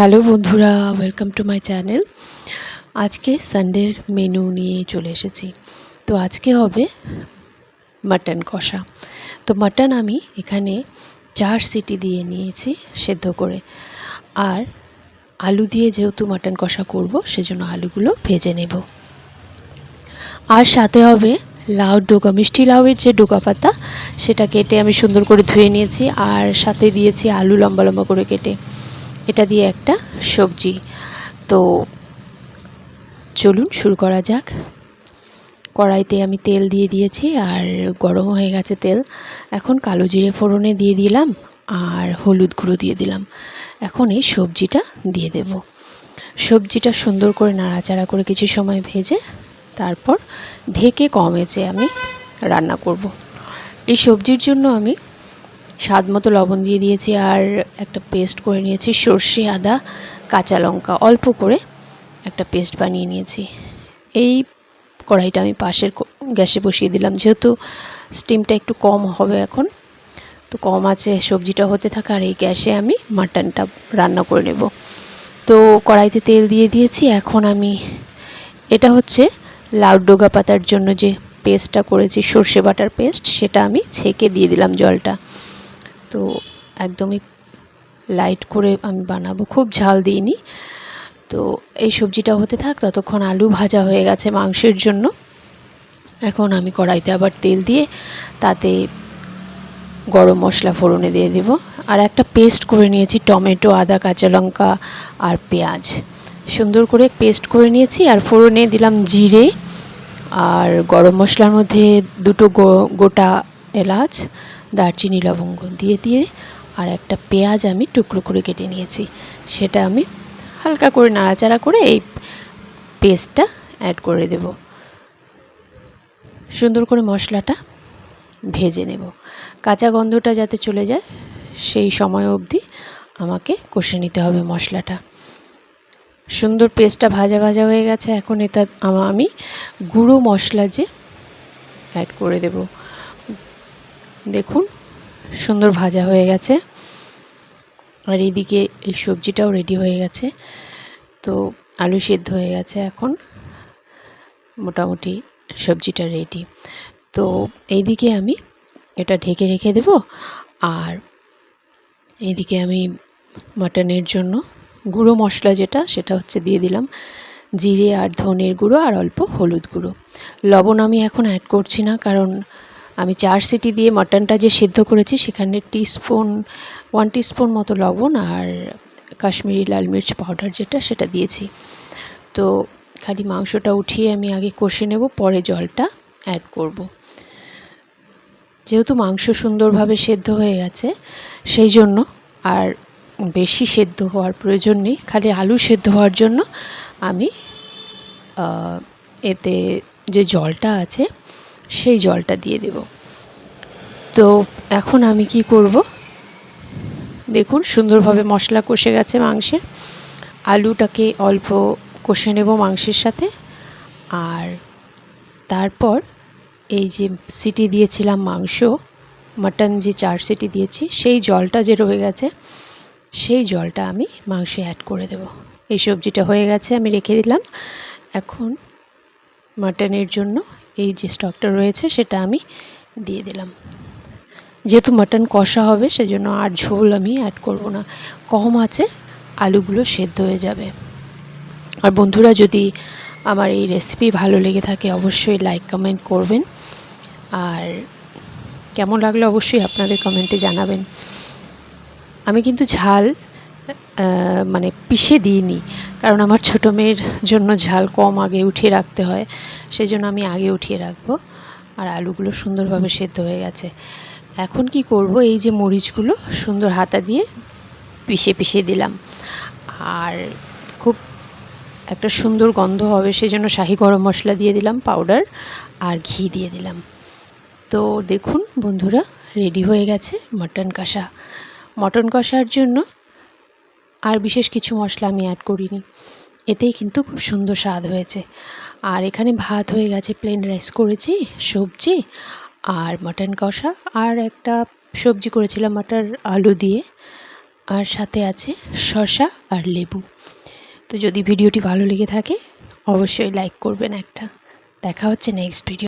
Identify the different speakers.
Speaker 1: Hello বন্ধুরা welcome to my channel আজকে সানডের menu নিয়ে চলে এসেছি। তো আজকে হবে মাটন কষা। তো মাটন আমি এখানে চার সিটি দিয়ে নিয়েছি সেদ্ধ করে। আর আলু দিয়ে যেহেতু মাটন কষা করব, সেজন্য আলুগুলো ভেজে নেব। আর সাথে হবে লাউ ডোকা মিষ্টি লাউয়ের যে ডোকা পাতা, সেটা কেটে আমি সুন্দর করে ধুয়ে নিয়েছি। আর সাথে দিয়েছি আলু লম্বা লম্বা করে কেটে। এটা দিয়ে একটা সবজি। তো চলুন, শুরু করা যাক। কড়াইতে আমি তেল দিয়ে দিয়েছি আর গরম হয়ে গেছে তেল। এখন কালো জিরে ফোড়নে দিয়ে দিলাম আর হলুদ গুঁড়ো দিয়ে দিলাম। এখন এই সবজিটা দিয়ে দেব। সবজিটা সুন্দর করে নাড়াচাড়া করে কিছু সময় ভেজে তারপর ঢেকে কমেছে আমি রান্না করব। এই সবজির জন্য আমি স্বাদ মতো লবণ দিয়ে দিয়েছি আর একটা পেস্ট করে নিয়েছি, সর্ষে, আদা, কাঁচা লঙ্কা। অল্প করে একটা পেস্ট বানিয়ে নিয়েছি। এই কড়াইটা আমি পাশের গ্যাসে বসিয়ে দিলাম। যেহেতু স্টিমটা একটু কম হবে এখন, তো কম আছে সবজিটা হতে থাকা আর এই গ্যাসে আমি মাটনটা রান্না করে নেব। তো কড়াইতে তেল দিয়ে দিয়েছি। এখন আমি, এটা হচ্ছে লাউ ডোগা পাতার জন্য যে পেস্টটা করেছি, সর্ষে বাটার পেস্ট, সেটা আমি ছেঁকে দিয়ে দিলাম জলটা। তো একদমই লাইট করে আমি বানাবো। খুব ঝাল দিইনি। তো এই সবজিটা হতে থাক, ততক্ষণ আলু ভাজা হয়ে গেছে মাংসের জন্য। এখন আমি কড়াইতে আবার তেল দিয়ে তাতে গরম মশলা ফোড়নে দিয়ে দেব। আর একটা পেস্ট করে নিয়েছি, টমেটো, আদা, কাঁচা লঙ্কা আর পেঁয়াজ। সুন্দর করে পেস্ট করে নিয়েছি আর ফোড়নে দিলাম জিরে। আর গরম মশলার মধ্যে দুটো গোটা এলাচ, দারচিনি, লবঙ্গ দিয়ে দিয়ে আর একটা পেঁয়াজ আমি টুকরো করে কেটে নিয়েছি। সেটা আমি হালকা করে নাড়াচাড়া করে এই পেস্টটা অ্যাড করে দেব। সুন্দর করে মশলাটা ভেজে নেব। কাঁচা গন্ধটা যাতে চলে যায়, সেই সময় অবধি আমাকে কষে নিতে হবে মশলাটা। সুন্দর পেস্টটা ভাজা ভাজা হয়ে গেছে, এখন এটা আমি গুঁড়ো মশলা যে অ্যাড করে দেব। দেখুন, সুন্দর ভাজা হয়ে গেছে। আর এইদিকে এই সবজিটাও রেডি হয়ে গেছে। তো আলু সেদ্ধ হয়ে গেছে এখন। মোটামুটি সবজিটা রেডি তো এইদিকে আমি এটা ঢেকে রেখে দেব। আর এইদিকে আমি মাটনের জন্য গুঁড়ো মশলা যেটা, সেটা হচ্ছে দিয়ে দিলাম। জিরে আর ধনের গুঁড়ো আর অল্প হলুদ গুঁড়ো। লবণ আমি এখন অ্যাড করছি না, কারণ আমি চার সিটি দিয়ে মাটনটা যে সেদ্ধ করেছি, সেখানে টিস্পুন ওয়ান টিস্পুন মতো লবণ আর কাশ্মীরি লাল মির্চ পাউডার যেটা, সেটা দিয়েছি তো খালি মাংসটা উঠিয়ে আমি আগে কষে নেব, পরে জলটা অ্যাড করব। যেহেতু মাংস সুন্দরভাবে সেদ্ধ হয়ে গেছে, সেই জন্য আর বেশি সেদ্ধ হওয়ার প্রয়োজন নেই, খালি আলু সেদ্ধ হওয়ার জন্য আমি এতে যে জলটা আছে সেই জলটা দিয়ে দেব। তো এখন আমি কি করব? দেখুন, সুন্দরভাবে মশলা কষে গেছে মাংসের। আলুটাকে অল্প কষে নেব মাংসের সাথে। আর তারপর এই যে সিটি দিয়েছিলাম মাংস, মাটন যে চার সিটি দিয়েছি, সেই জলটা যে রয়ে গেছে, সেই জলটা আমি মাংসে অ্যাড করে দেব। এই সবজিটা হয়ে গেছে, আমি রেখে দিলাম। এখন মাটনের জন্য এই যে স্টকটা রয়েছে, সেটা আমি দিয়ে দিলাম। যেহেতু মাটন কষা হবে, সেজন্য আর ঝোল আমি অ্যাড করব না। কম আছে, আলুগুলো সেদ্ধ হয়ে যাবে। আর বন্ধুরা, যদি আমার এই রেসিপি ভালো লেগে থাকে, অবশ্যই লাইক কমেন্ট করবেন। আর কেমন লাগল অবশ্যই আপনাদের কমেন্টে জানাবেন। আমি কিন্তু ঝাল মানে পিষে দিইনি। কারণ আমার ছোটো মেয়ের জন্য ঝাল কম আগে উঠিয়ে রাখতে হয় সেই জন্য আমি আগে উঠিয়ে রাখব। আর আলুগুলো সুন্দরভাবে সেদ্ধ হয়ে গেছে। এখন কি করব? এই যে মরিচগুলো সুন্দর হাতা দিয়ে পিষে পিষে দিলাম। আর খুব একটা সুন্দর গন্ধ হবে সেই জন্য শাহি গরম মশলা দিয়ে দিলাম পাউডার আর ঘি দিয়ে দিলাম। তো দেখুন বন্ধুরা, রেডি হয়ে গেছে মটন কষা। মটন কষার জন্য আর বিশেষ কিছু মশলা আমি অ্যাড করিনি। এতেই কিন্তু খুব সুন্দর স্বাদ হয়েছে। আর এখানে ভাত হয়ে গেছে প্লেন রাইস করেছি, সবজি আর মাটন কষা আর একটা সবজি করেছিলাম মাটার আলু দিয়ে। আর সাথে আছে শসা আর লেবু। তো যদি ভিডিওটি ভালো লেগে থাকে, অবশ্যই লাইক করবেন একটা। দেখা হচ্ছে নেক্সট ভিডিও